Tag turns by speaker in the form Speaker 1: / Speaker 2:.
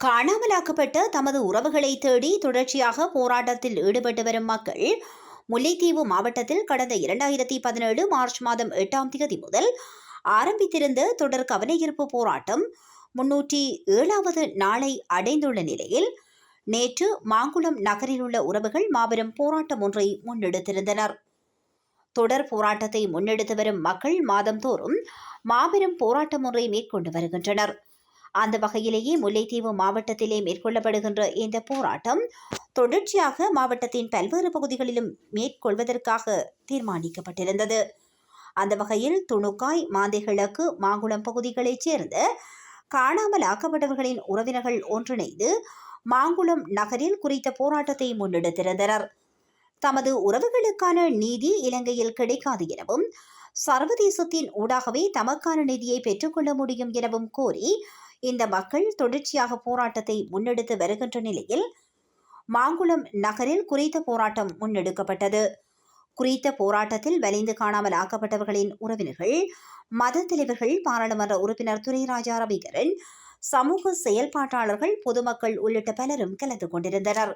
Speaker 1: காணாமலாக்கப்பட்ட தமது உறவுகளை தேடி தொடர்ச்சியாக போராட்டத்தில் ஈடுபட்டு வரும் மக்கள் முல்லைத்தீவு மாவட்டத்தில் கடந்த இரண்டாயிரத்தி பதினேழு மார்ச் மாதம் எட்டாம் தேதி முதல் ஆரம்பித்திருந்த தொடர் கவனஈர்ப்பு போராட்டம் முன்னூற்றி ஏழாவது நாளை அடைந்துள்ள நிலையில் நேற்று மாங்குளம் நகரில் உள்ள உறவுகள் மாபெரும் போராட்டம் ஒன்றை முன்னெடுத்திருந்தனர். தொடர் போராட்டத்தை முன்னெடுத்து வரும் மக்கள் மாதந்தோறும் மாபெரும் போராட்டம் ஒன்றை மேற்கொண்டு வருகின்றனர். அந்த வகையிலேயே முல்லைத்தீவு மாவட்டத்திலே மேற்கொள்ளப்படுகின்ற இந்த போராட்டம் தொடர்ச்சியாக மாவட்டத்தின் பல்வேறு பகுதிகளிலும் மேற்கொள்வதற்காக தீர்மானிக்கப்பட்டிருந்தது. அந்த வகையில் துணுக்காய் மாந்தைகிழக்கு மாங்குளம் பகுதிகளைச் சேர்ந்த காணாமல் ஆக்கப்பட்டவர்களின் உறவினர்கள் ஒன்றிணைந்து மாங்குளம் நகரில் குறித்த போராட்டத்தை முன்னெடுத்திருந்தனர். தமது உறவுகளுக்கான நீதி இலங்கையில் கிடைக்காது எனவும் சர்வதேசத்தின் ஊடாகவே தமக்கான நிதியை பெற்றுக்கொள்ள முடியும் எனவும் கோரி இந்த மக்கள் தொடர்ச்சியாக போராட்டத்தை முன்னெடுத்து வருகின்ற நிலையில் மாங்குளம் நகரில் குறித்த போராட்டம் முன்னெடுக்கப்பட்டது. குறித்த போராட்டத்தில் வலிந்து காணாமல் ஆக்கப்பட்டவர்களின் உறவினர்கள் மத தலைவர்கள் பாராளுமன்ற உறுப்பினர் துரைராஜா ரவிகரன் சமூக செயல்பாட்டாளர்கள் பொதுமக்கள் உள்ளிட்ட பலரும் கலந்து கொண்டிருந்தனர்.